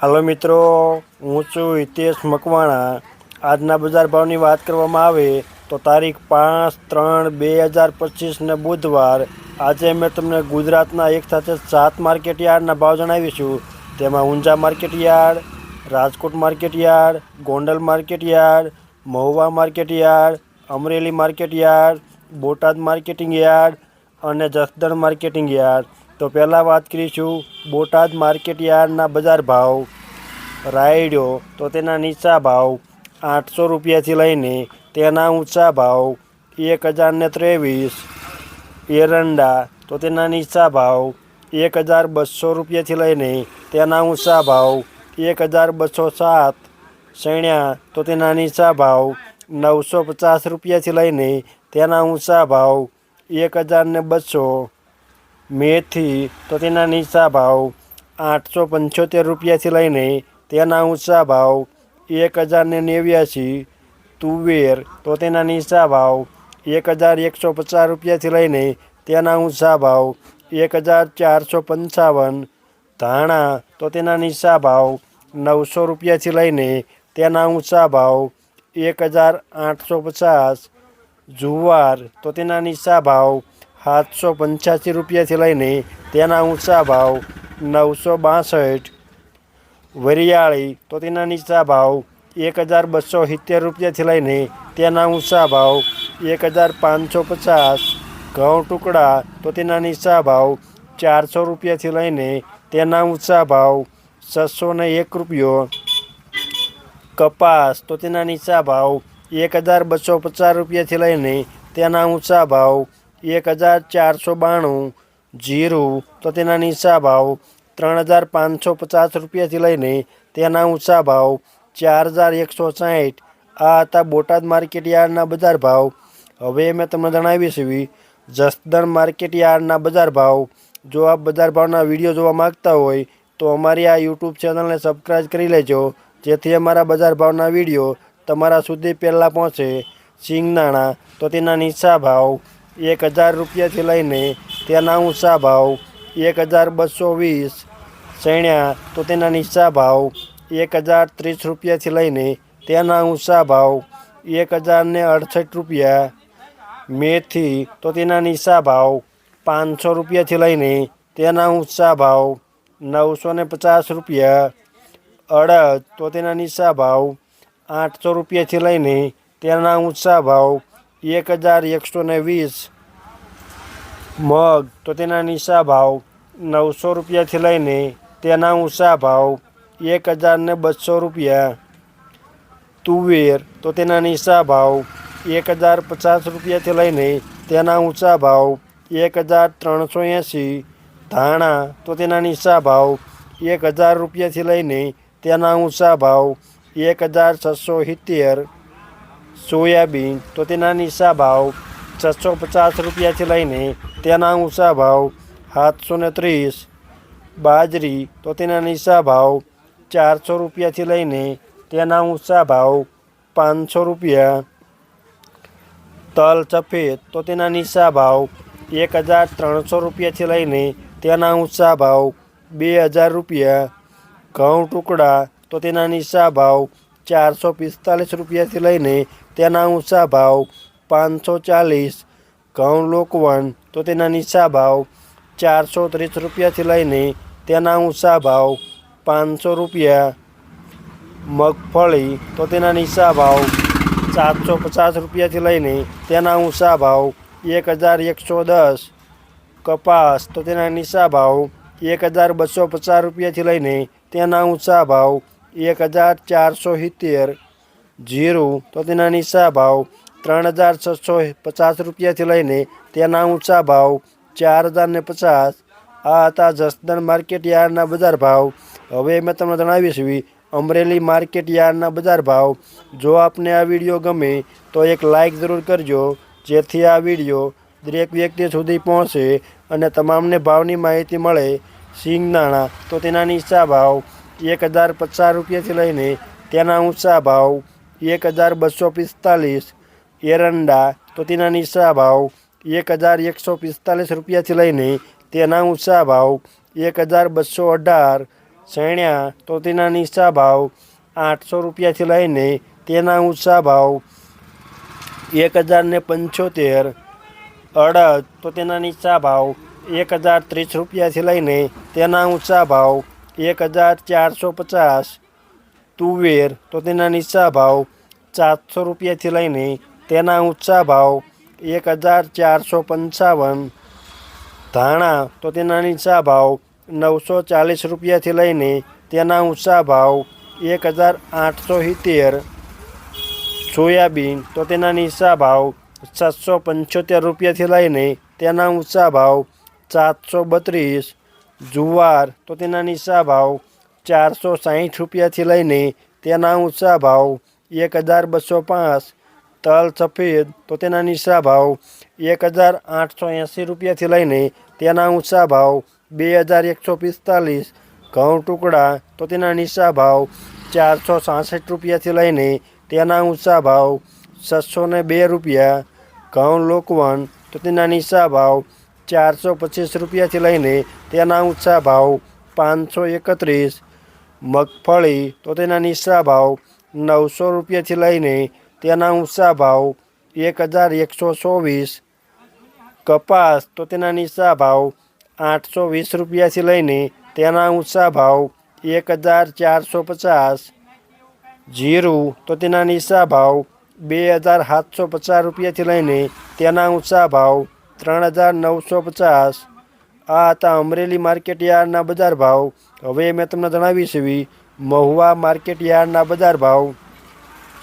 હાલો મિત્રો, હું છું હિતેશ મકવાણા. આજના બજાર ભાવની વાત કરવામાં આવે તો તારીખ પાંચ ત્રણ બે હજાર પચીસને બુધવાર. આજે મેં તમને ગુજરાતના એક સાથે સાત માર્કેટ યાર્ડના ભાવ જણાવીશું તેમાં Unjha market yard, Rajkot market yard, Gondal market yard, Mahuva market yard, Amreli market yard, Botad marketing yard અને જસદણ માર્કેટિંગ યાર્ડ. તો પહેલાં વાત કરીશું બોટાદ માર્કેટ યાર્ડના બજાર ભાવ. રાયડો તો તેના નીચા ભાવ આઠસો રૂપિયાથી લઈને તેના ઊંચા ભાવ એક હજારને ત્રેવીસ. એરંડા તો તેના નીચા ભાવ એક હજાર બસો રૂપિયાથી લઈને તેના ઊંચા ભાવ એક હજાર બસો સાત. સૈણ્યા તો તેના નીચા ભાવ નવસો પચાસ રૂપિયાથી લઈને તેના ઊંચા ભાવ એક હજારને બસો. મેથી તો તેના નીચા ભાવ આઠસો પંચોતેર રૂપિયાથી લઈને તેના ઊંચા ભાવ એક હજારને નેવ્યાસી તુવેર તો તેના નીચા ભાવ એક હજાર એકસો પચાસ રૂપિયાથી લઈને તેના ઊંચા ભાવ એક હજાર ચારસો પંચાવન. ધાણા તો તેના નીચા ભાવ નવસો રૂપિયાથી લઈને તેના ઊંચા ભાવ એક હજાર આઠસો પચાસ. જુવાર તો તેના નીચા ભાવ સાતસો પંચ્યાસી રૂપિયાથી લઈને તેના ઊંચા ભાવ નવસો બાસઠ. વરિયાળી તો તેના નીચા ભાવ એક હજાર બસો સિત્તેર રૂપિયાથી લઈને તેના ઊંચા ભાવ એક હજાર પાંચસો પચાસ. ઘઉં ટુકડા તો તેના નીચા ભાવ ચારસો રૂપિયાથી લઈને તેના ઊંચા ભાવ છસો ને એક રૂપિયો. કપાસ તો તેના નીચા ભાવ એક હજાર બસો પચાસ રૂપિયાથી લઈને તેના ઊંચા ભાવ એક હજાર ચારસો બાણું, જીરું, તો તેના નીચા ભાવ ત્રણ હજાર પાંચસો પચાસ રૂપિયાથી લઈને તેના ઊંચા ભાવ ચાર હજાર એકસો સાઠ આ હતા બોટાદ માર્કેટ યાર્ડના બજાર ભાવ. હવે મેં તમને જણાવી એવી જસદણ માર્કેટ યાર્ડના બજાર ભાવ. જો આપ બજાર ભાવના વીડિયો જોવા માગતા હોય, તો અમારી આ યુટ્યુબ ચેનલને સબસ્ક્રાઈબ કરી લેજો, જેથી અમારા બજાર ભાવના વીડિયો તમારા સુધી પહેલાં પહોંચે. સિંગદાણા, તો તેના નીચા ભાવ એક હજાર રૂપિયાથી લઈને તેના ઊંચા ભાવ, એક હજાર બસો વીસ સૈણ્યા તો તેના નીચા ભાવ, એક હજાર ત્રીસ રૂપિયાથી લઈને તેના ઊંચા ભાવ, એક હજારને અડસઠ રૂપિયા મેથી તો તેના નીચા ભાવ, પાંચસો રૂપિયાથી લઈને તેના ઊંચા ભાવ, નવસો ને પચાસ રૂપિયા અડદ તો તેના નીચા ભાવ, આઠસો રૂપિયાથી લઈને તેના ઊંચા ભાવ એક હજાર એકસો ને વીસ મગ. તો તેના નીચા ભાવ નવસો રૂપિયાથી લઈને તેના ઊંચા ભાવ એક હજાર ને બસો રૂપિયા. તુવેર. તો તેના નીચા ભાવ એક હજાર પચાસ રૂપિયાથી લઈને તેના ઊંચા ભાવ એક હજાર ત્રણસો એંસી. ધાણા. તો તેના નીચા ભાવ એક હજાર રૂપિયાથી લઈને તેના ઊંચા ભાવ એક હજાર છસો સિત્તેર. સોયાબીન, તો તેના નીચા ભાવ છસો પચાસ રૂપિયાથી લઈને તેના ઊંચા ભાવ સાતસો ને ત્રીસ. બાજરી, તો તેના નીચા ભાવ ચારસો રૂપિયાથી લઈને તેના ઊંચા ભાવ પાંચસો રૂપિયા. તલ સફેદ, તો તેના નીચા ભાવ એક હજાર ત્રણસો રૂપિયાથી લઈને તેના ઊંચા ભાવ બે હજાર રૂપિયા. ઘઉં ટુકડા, તો તેના નીચા ભાવ ચારસો પિસ્તાલીસ રૂપિયાથી લઈને તેના ઊંચા ભાવ પાંચસો ચાલીસ, ઘઉં લોકવન તો તેના નીચા ભાવ ચારસો ત્રીસ રૂપિયાથી લઈને તેના ઊંચા ભાવ પાંચસો રૂપિયા, મગફળી તો તેના નીચા ભાવ સાતસો પચાસ રૂપિયાથી લઈને તેના ઊંચા ભાવ એક હજાર એકસો દસ, કપાસ તો તેના નીચા ભાવ એક હજાર બસો પચાસ રૂપિયાથી લઈને તેના ઊંચા ભાવ એક હજાર ચારસો સિત્તેર જીરું તો તેના નીચા ભાવ ત્રણ હજાર છસો પચાસ રૂપિયાથી લઈને તેના ઊંચા ભાવ ચાર હજાર ને પચાસ. આ હતા જસદણ માર્કેટ યાર્ડના બજાર ભાવ. હવે મેં તમને જણાવીશ અમરેલી માર્કેટ યાર્ડના બજાર ભાવ. જો આપને આ વીડિયો ગમે તો એક લાઈક જરૂર કરજો, જેથી આ વીડિયો દરેક વ્યક્તિ સુધી પહોંચે અને તમામને ભાવની માહિતી મળે. સિંગદાણા તો તેના નીચા ભાવ એક હજાર પચાસ રૂપિયાથી લઈને તેના ઊંચા ભાવ એક હજાર બસો પિસ્તાલીસ. એરંડા તો તેના નીચા ભાવ એક હજાર એકસો પિસ્તાલીસ રૂપિયાથી લઈને તેના ઊંચા ભાવ એક હજાર બસો અઢાર. શેણ્યા તો તેના નીચા ભાવ આઠસો રૂપિયાથી લઈને તેના ઊંચા ભાવ એક હજાર ને પંચોતેર. અડદ તો તેના નીચા ભાવ એક હજાર ત્રીસ રૂપિયાથી લઈને તેના ઊંચા ભાવ એક હજાર ચારસો પચાસ. તુવેર તો તેના નીચા ભાવ ચારસો રૂપિયાથી લઈને તેના ઊંચા ભાવ એક હજાર ચારસો પંચાવન. ધાણા તો તેના નીચા ભાવ નવસો ચાલીસ રૂપિયાથી લઈને તેના ઊંચા ભાવ એક હજાર આઠસો સિત્તેર. સોયાબીન તો તેના નીચા ભાવ સાતસો પંચોતેર રૂપિયાથી લઈને તેના ઊંચા ભાવ સાતસો બત્રીસ. જુવાર તો તેના નીચા ભાવ ચારસો સાહીઠ રૂપિયાથી લઈને તેના ઊંચા ભાવ એક હજાર બસો પાંચ, તલ સફેદ, તો તેના નીચા ભાવ એક હજાર આઠસો એંસી રૂપિયાથી લઈને તેના ઊંચા ભાવ બે હજાર એકસો પિસ્તાલીસ, ઘઉં ટુકડા, તો તેના નીચા ભાવ ચારસો સાસઠ રૂપિયાથી લઈને તેના ઊંચા ભાવ છસો ને બે રૂપિયા, ઘઉં લોકવન, તો તેના નીચા ભાવ ચારસો પચીસ રૂપિયાથી લઈને તેના ઊંચા ભાવ પાંચસો એકત્રીસ મગફળી તો તેના નીચા ભાવ નવસો રૂપિયાથી લઈને તેના ઊંચા ભાવ એક હજાર એકસો ચોવીસ. કપાસ તો તેના નીચા ભાવ આઠસો વીસ રૂપિયાથી લઈને તેના ઊંચા ભાવ એક હજાર ચારસો પચાસ. જીરું તો તેના નીચા ભાવ બે હજાર સાતસો પચાસ રૂપિયાથી લઈને તેના ઊંચા ભાવ ત્રણ હજાર નવસો પચાસ. આ હતા અમરેલી માર્કેટ યાર્ડના બજાર ભાવ. હવે મેં તમને જણાવી છે મહુવા માર્કેટ યાર્ડના બજાર ભાવ.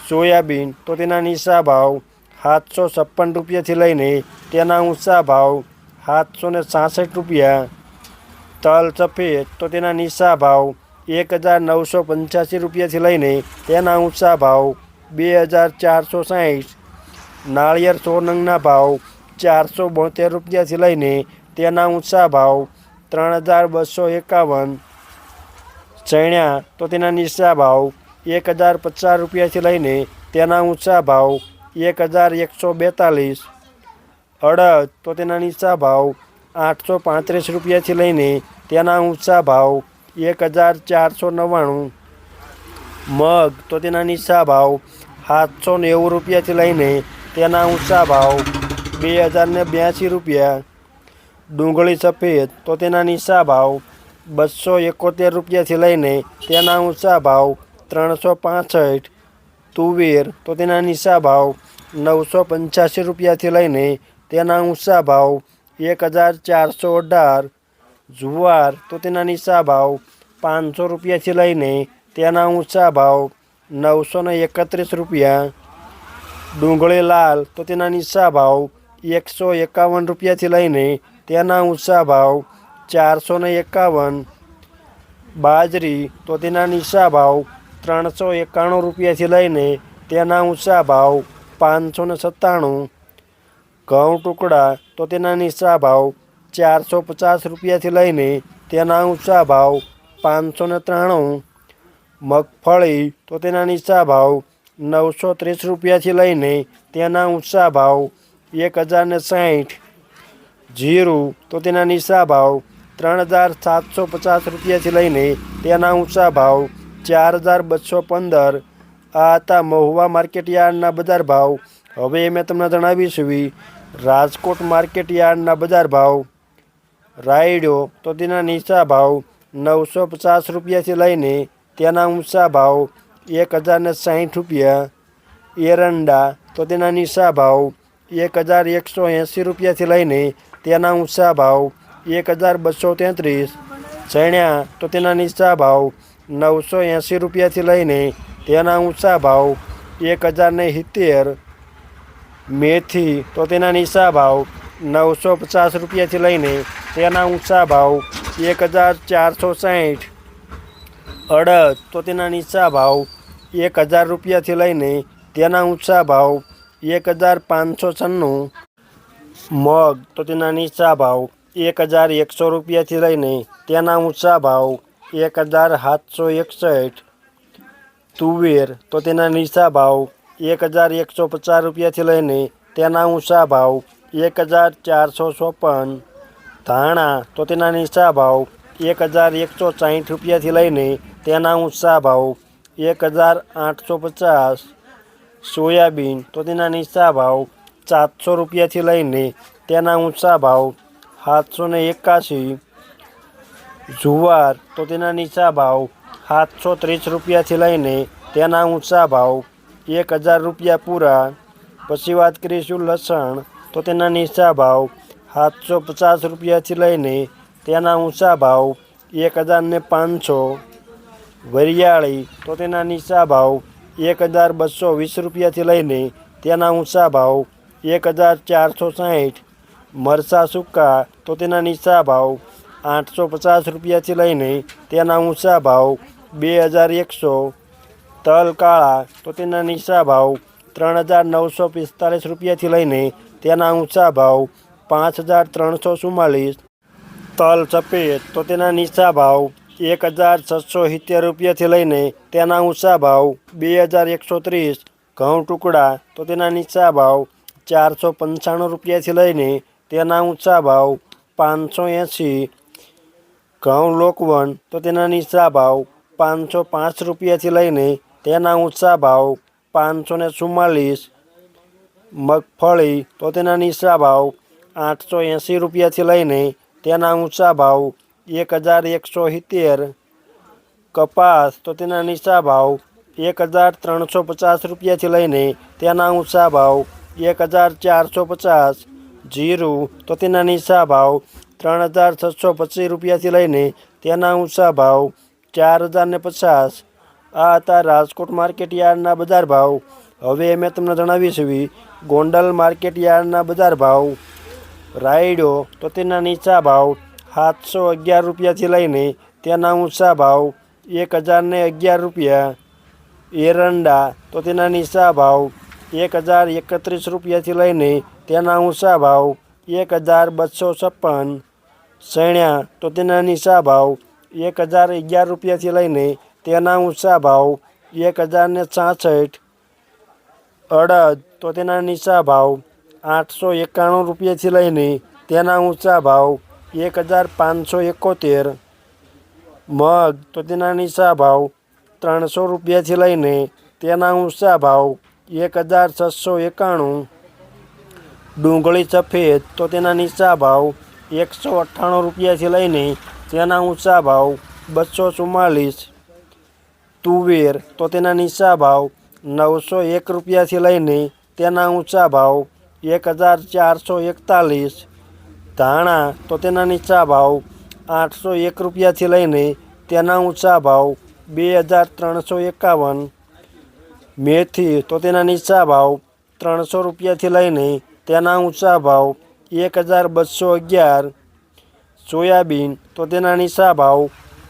સોયાબીન તો તેના નીચા ભાવ સાતસો છપ્પન રૂપિયાથી લઈને તેના ઊંચા ભાવ સાતસો ને સાસઠ રૂપિયા. તલ સફેદ તો તેના નીચા ભાવ એક હજાર નવસો પંચ્યાસી રૂપિયાથી લઈને તેના ઊંચા ભાવ બે હજાર ચારસો સાહીઠ. નાળિયેર સોનંગના ભાવ ચારસો બોતેર રૂપિયાથી લઈને તેના ઊંચા ભાવ ત્રણ હજાર બસો એકાવન ચણ્યા તો તેના નીચા ભાવ એક હજાર પચાસ રૂપિયાથી લઈને તેના ઊંચા ભાવ એક હજાર એકસો બેતાલીસ. અડદ તો તેના નીચા ભાવ આઠસો પાંત્રીસ રૂપિયાથી લઈને તેના ઊંચા ભાવ એક હજાર ચારસો નવ્વાણું. મગ તો તેના નીચા ભાવ સાતસો નેવું રૂપિયાથી લઈને તેના ઊંચા ભાવ બે હજાર બ્યાસી રૂપિયા. ડુંગળી સફેદ તો તેના નીચા ભાવ બસો એકોતેર રૂપિયાથી લઈને તેના ઊંચા ભાવ ત્રણસો પાસઠ. તુવેર તો તેના નીચા ભાવ નવસો પંચ્યાસી રૂપિયાથી લઈને તેના ઊંચા ભાવ એક હજાર ચારસો અઢાર. જુવાર તો તેના નીચા ભાવ પાંચસો રૂપિયાથી લઈને તેના ઊંચા ભાવ નવસો ને એકત્રીસ રૂપિયા. ડુંગળી લાલ તો તેના નીચા ભાવ એકસો એકાવન રૂપિયાથી લઈને તેના ઊંચા ભાવ ચારસો ને એકાવન, બાજરી તો તેના નીચા ભાવ ત્રણસો એકાણું રૂપિયાથી લઈને તેના ઊંચા ભાવ પાંચસો ને સત્તાણું, ઘઉં ટુકડા તો તેના નીચા ભાવ ચારસો પચાસ રૂપિયાથી લઈને તેના ઊંચા ભાવ પાંચસો ને ત્રાણું, મગફળી તો તેના નીચા ભાવ નવસો ત્રીસ રૂપિયાથી લઈને તેના ઊંચા ભાવ એક હજાર ને સાઠ જીરું, તો તેના નીચા ભાવ ત્રણ હજાર સાતસો પચાસ રૂપિયાથી લઈને તેના ઊંચા ભાવ ચાર હજાર બસો પંદર. આ હતા મહુવા માર્કેટ યાર્ડના બજાર ભાવ. હવે મેં તમને જણાવીશું રાજકોટ માર્કેટ યાર્ડના બજાર ભાવ. રાયડો, તો તેના નીચા ભાવ નવસો પચાસ રૂપિયાથી લઈને તેના ઊંચા ભાવ એક હજારને સાહીઠ રૂપિયા. એરંડા, તો તેના નીચા ભાવ એક હજાર એકસો એંસી રૂપિયાથી લઈને તેના ઊંચા ભાવ એક હજાર બસો તેત્રીસ. ચણ્યા તો તેના નીચા ભાવ નવસો એંસી રૂપિયાથી લઈને તેના ઊંચા ભાવ એક હજાર ને સિત્તેર. મેથી તો તેના નીચા ભાવ નવસો પચાસ રૂપિયાથી લઈને તેના ઊંચા ભાવ એક હજાર ચારસો સાઠ. અડદ તો તેના નીચા ભાવ એક હજાર રૂપિયાથી લઈને તેના ઊંચા ભાવ એક હજાર પાંચસો છન્નું. મગ તો તેના નીચા ભાવ એક હજાર એકસો રૂપિયાથી લઈને તેના ઊંચા ભાવ એક હજાર સાતસો એકસઠ. તુવેર તો તેના નીચા ભાવ એક હજાર એકસો પચાસ રૂપિયાથી લઈને તેના ઊંચા ભાવ એક હજાર ચારસો ચોપન. ધાણા તો તેના નીચા ભાવ એક હજાર એકસો સાહીઠ રૂપિયાથી લઈને તેના ઊંચા ભાવ એક હજાર આઠસો પચાસ. સોયાબીન તો તેના નીચા ભાવ સાતસો રૂપિયાથી લઈને તેના ઊંચા ભાવ સાતસો ને એકાશી જુવાર તો તેના નીચા ભાવ સાતસો ત્રીસ રૂપિયાથી લઈને તેના ઊંચા ભાવ એક હજાર રૂપિયા પૂરા. પછી વાત કરીશું લસણ તો તેના નીચા ભાવ સાતસો પચાસ રૂપિયાથી લઈને તેના ઊંચા ભાવ એક હજાર ને પાંચસો. વરિયાળી તો તેના નીચા ભાવ એક હજાર બસો વીસ રૂપિયાથી લઈને તેના ઊંચા ભાવ એક હજાર ચારસો સાઠ મરચાં સૂકા તો તેના નીચા ભાવ આઠસો પચાસ રૂપિયાથી લઈને તેના ઊંચા ભાવ બે હજાર એકસો તલ કાળા તો તેના નીચા ભાવ ત્રણ હજાર નવસો પિસ્તાલીસ રૂપિયાથી લઈને તેના ઊંચા ભાવ પાંચ હજાર ત્રણસો ચુમ્માલીસ તલ સફેદ તો તેના નીચા ભાવ એક હજાર છસો સિત્તેર રૂપિયાથી લઈને તેના ઊંચા ભાવ બે હજાર એકસો ત્રીસ ઘઉં ટુકડા તો તેના નીચા ભાવ ચારસો પંચાણું રૂપિયાથી લઈને તેના ઊંચા ભાવ પાંચસો એંસી ઘઉં લોકવન તો તેના નીચા ભાવ પાંચસો પાંચ રૂપિયાથી લઈને તેના ઊંચા ભાવ પાંચસો ને ચુમ્માલીસ. મગફળી તો તેના નીચા ભાવ આઠસો એંસી રૂપિયાથી લઈને તેના ઊંચા ભાવ એક હજાર એકસો સિત્તેર. કપાસ તો તેના નીચા ભાવ એક હજાર ત્રણસો પચાસ રૂપિયાથી લઈને તેના ઊંચા ભાવ એક હજાર ચારસો પચાસ, જીરું તો તેના નીચા ભાવ ત્રણ હજાર છસો પચીસ રૂપિયાથી લઈને તેના ઊંચા ભાવ ચાર હજાર ને પચાસ. આ હતા રાજકોટ માર્કેટ યાર્ડના બજાર ભાવ. હવે મેં તમને જણાવીશું ગોંડલ માર્કેટ યાર્ડના બજાર ભાવ. રાયડો તો તેના નીચા ભાવ સાતસો અગિયાર રૂપિયાથી લઈને તેના ઊંચા ભાવ એક હજાર ને અગિયાર રૂપિયા. એરંડા તો તેના નીચા ભાવ એક હજાર એકત્રીસ રૂપિયાથી લઈને તેના ઊંચા ભાવ એક હજાર બસો છપ્પન સણ્યા તો તેના નીચા ભાવ એક હજાર અગિયાર રૂપિયાથી લઈને તેના ઊંચા ભાવ એક હજાર ને છાસઠ અડદ તો તેના નીચા ભાવ આઠસો એકાણું રૂપિયાથી લઈને તેના ઊંચા ભાવ એક હજાર પાંચસો એકોતેર મગ તો તેના નીચા ભાવ ત્રણસો રૂપિયાથી લઈને તેના ઊંચા ભાવ એક હજાર છસો એકાણું. ડુંગળી સફેદ, તો તેના નીચા ભાવ એકસો અઠ્ઠાણું રૂપિયાથી લઈને તેના ઊંચા ભાવ બસો ચુમ્માલીસ. તુવેર, તો તેના નીચા ભાવ નવસો એક રૂપિયાથી લઈને તેના ઊંચા ભાવ એક હજાર ચારસો એકતાલીસ. ધાણા, તો તેના નીચા ભાવ આઠસો એક રૂપિયાથી લઈને તેના ઊંચા ભાવ બે હજાર ત્રણસો એકાવન. મેથી તો તેના નીચા ભાવ ત્રણસો રૂપિયાથી લઈને તેના ઊંચા ભાવ એક હજાર બસો અગિયાર. સોયાબીન તો તેના નીચા ભાવ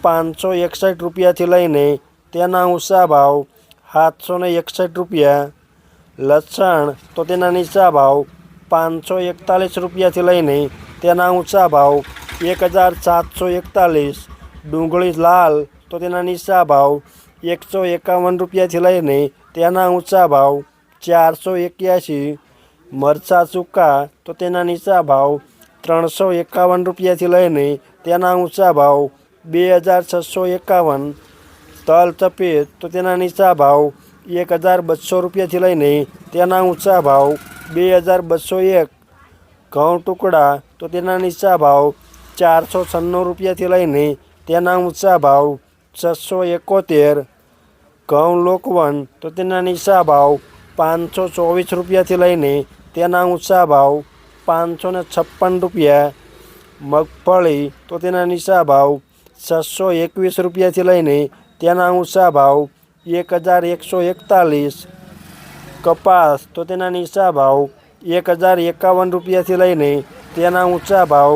પાંચસો એકસઠ રૂપિયાથી લઈને તેના ઊંચા ભાવ સાતસો ને એકસઠ રૂપિયા. લસણ તો તેના નીચા ભાવ પાંચસો એકતાલીસ રૂપિયાથી લઈને તેના ઊંચા ભાવ એક હજાર સાતસો એકતાલીસ. ડુંગળી લાલ તો તેના નીચા ભાવ એકસો એકાવન રૂપિયાથી લઈને તેના ઊંચા ભાવ ચારસો એક્યાસી, મરચાં સૂકા તો તેના નીચા ભાવ ત્રણસો એકાવન રૂપિયાથી લઈને તેના ઊંચા ભાવ બે હજાર છસો એકાવન, તલ સફેદ તો તેના નીચા ભાવ એક હજાર બસો રૂપિયાથી લઈને તેના ઊંચા ભાવ બે હજાર બસો એક, ઘઉં ટુકડા તો તેના નીચા ભાવ ચારસો છન્નું રૂપિયાથી લઈને તેના ઊંચા ભાવ છસો એકોતેર ઘઉં લોકવન તો તેના નીચા ભાવ પાંચસો ચોવીસ રૂપિયાથી લઈને તેના ઊંચા ભાવ પાંચસો ને છપ્પન રૂપિયા. મગફળી તો તેના નીચા ભાવ છસો એકવીસ રૂપિયાથી લઈને તેના ઊંચા ભાવ એક હજાર એકસો એકતાલીસ. કપાસ તો તેના નીચા ભાવ એક હજાર એકાવન રૂપિયાથી લઈને તેના ઊંચા ભાવ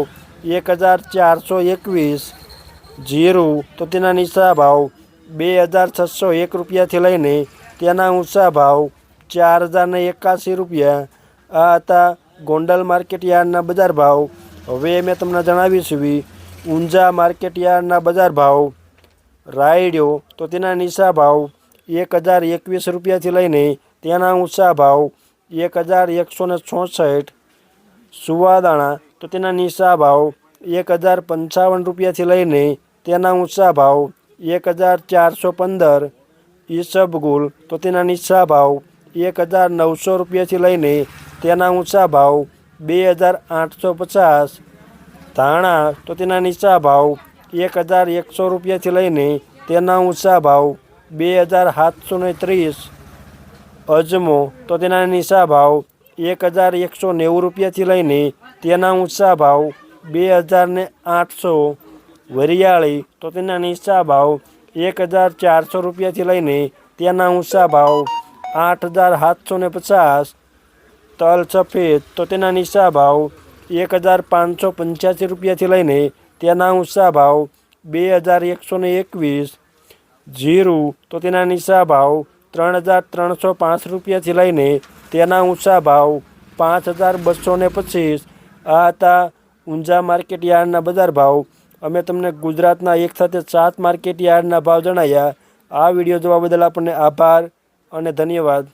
એક હજાર ચારસો એકવીસ. જીરું તો તેના નીચા ભાવ બે હજાર છસો એક રૂપિયાથી લઈને તેના ઊંચા ભાવ ચાર હજારને એકાસી રૂપિયા. આ હતા ગોંડલ માર્કેટ યાર્ડના બજાર ભાવ. હવે મેં તમને જણાવીશું ઊંઝા માર્કેટ યાર્ડના બજાર ભાવ. રાયડ્યો તો તેના નીચા ભાવ એક હજાર એકવીસ રૂપિયાથી લઈને તેના ઊંચા ભાવ એક હજાર એકસો ને છોસઠ. સુવાદાણા તો તેના નીચા ભાવ એક હજાર પંચાવન રૂપિયાથી લઈને તેના ઊંચા ભાવ એક હજાર ચારસો પંદર ઈસબગુલ તો તેના નીચા ભાવ એક હજાર નવસો રૂપિયાથી લઈને તેના ઊંચા ભાવ બે હજાર આઠસો પચાસ ધાણા તો તેના નીચા ભાવ એક હજાર એકસો રૂપિયાથી લઈને તેના ઊંચા ભાવ બે હજાર સાતસો ને ત્રીસ અજમો તો તેના નીચા ભાવ એક હજાર એકસો નેવું રૂપિયાથી લઈને તેના ઊંચા ભાવ બે હજાર ને આઠસો વરિયાળી, તો તેના નીચા ભાવ એક હજાર ચારસો રૂપિયાથી લઈને તેના ઊંચા ભાવ આઠ હજાર સાતસો ને પચાસ. તલ સફેદ, તો તેના નીચા ભાવ એક હજાર પાંચસો પંચ્યાસી રૂપિયાથી લઈને તેના ઊંચા ભાવ બે હજાર એકસો ને એકવીસ. જીરું, તો તેના નીચા ભાવ ત્રણ હજાર ત્રણસો પાંચ રૂપિયાથી લઈને તેના ઊંચા ભાવ પાંચ હજાર બસો ને પચીસ. આ હતા ઊંઝા માર્કેટ યાર્ડના બજાર ભાવ અમે તમને ગુજરાતના એક સાથે સાત માર્કેટ યાર્ડના ભાવ જણાવ્યા. આ વીડિયો જોવા બદલ આપણને આભાર અને ધન્યવાદ.